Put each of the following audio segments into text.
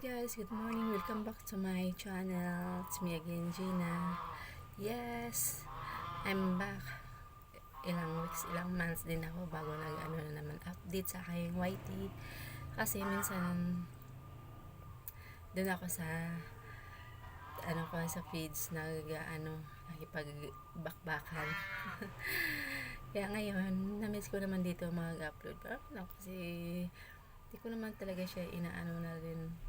guys, good morning. Welcome back to my channel. It's me again, Gina. Yes, I'm back. Ilang weeks, ilang months din ako bago nag ano na naman update sa aking YT. Kasi minsan doon ako sa ano ko sa feeds nag ano nakipagbakbakan. Kaya ngayon, na-miss ko naman dito mag-upload. Pero lang kasi hindi ko naman talaga siya inaano na rin.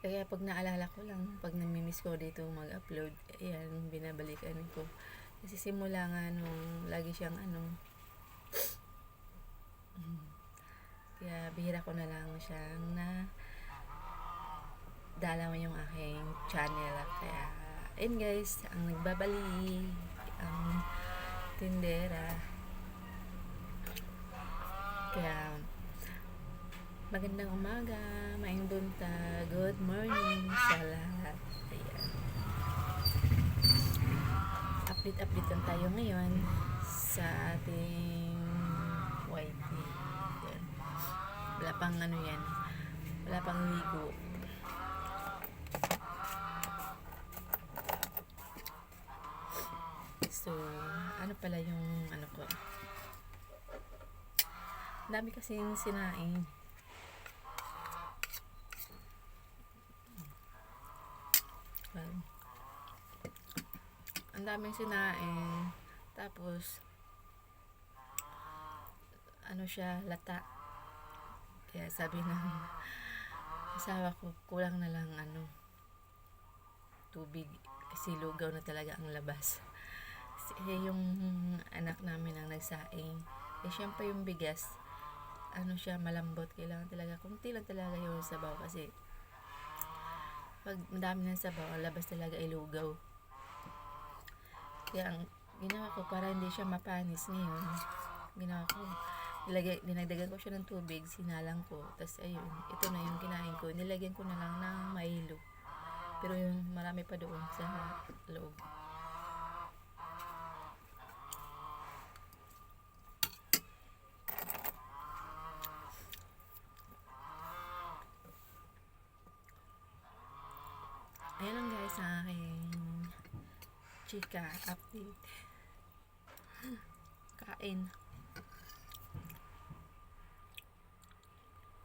Kaya pag naalala ko lang, pag namimiss ko dito mag-upload, ayan, binabalikan ko. Kasi simula nga nung lagi siyang ano, kaya bihira ko na lang siyang na dalaw yung aking channel. Kaya, ayun guys, ang nagbabali, ang tindera. Kaya, magandang umaga, maing bunta, good morning sa lahat. Ayan. Update-update lang tayo ngayon sa ating YT. Ayan. Wala pang ano yan, wala pang ligo. So, ano pala yung ano ko? Dami kasing sinaing. Well, ang daming sinaing. Tapos, ano siya, lata. Kaya sabi ng asawa ko, kulang na lang ano, tubig. Kasi lugaw na talaga ang labas. Kasi yung anak namin ang nagsaing. Eh, syempre yung bigas, ano siya, malambot. Kailangan talaga, kunti lang talaga yung sabaw kasi pag madami ng sabaw, labas talaga ay lugaw. Kaya ang ginawa ko para hindi siya mapanis ngayon, ginawa ko, nilagay, dinagdagan ko siya ng tubig, sinalang ko, tapos ayun, ito na yung kinain ko, nilagyan ko na lang ng mailo. Pero yung marami pa doon sa loob. Guys ang aking chika update. Kain.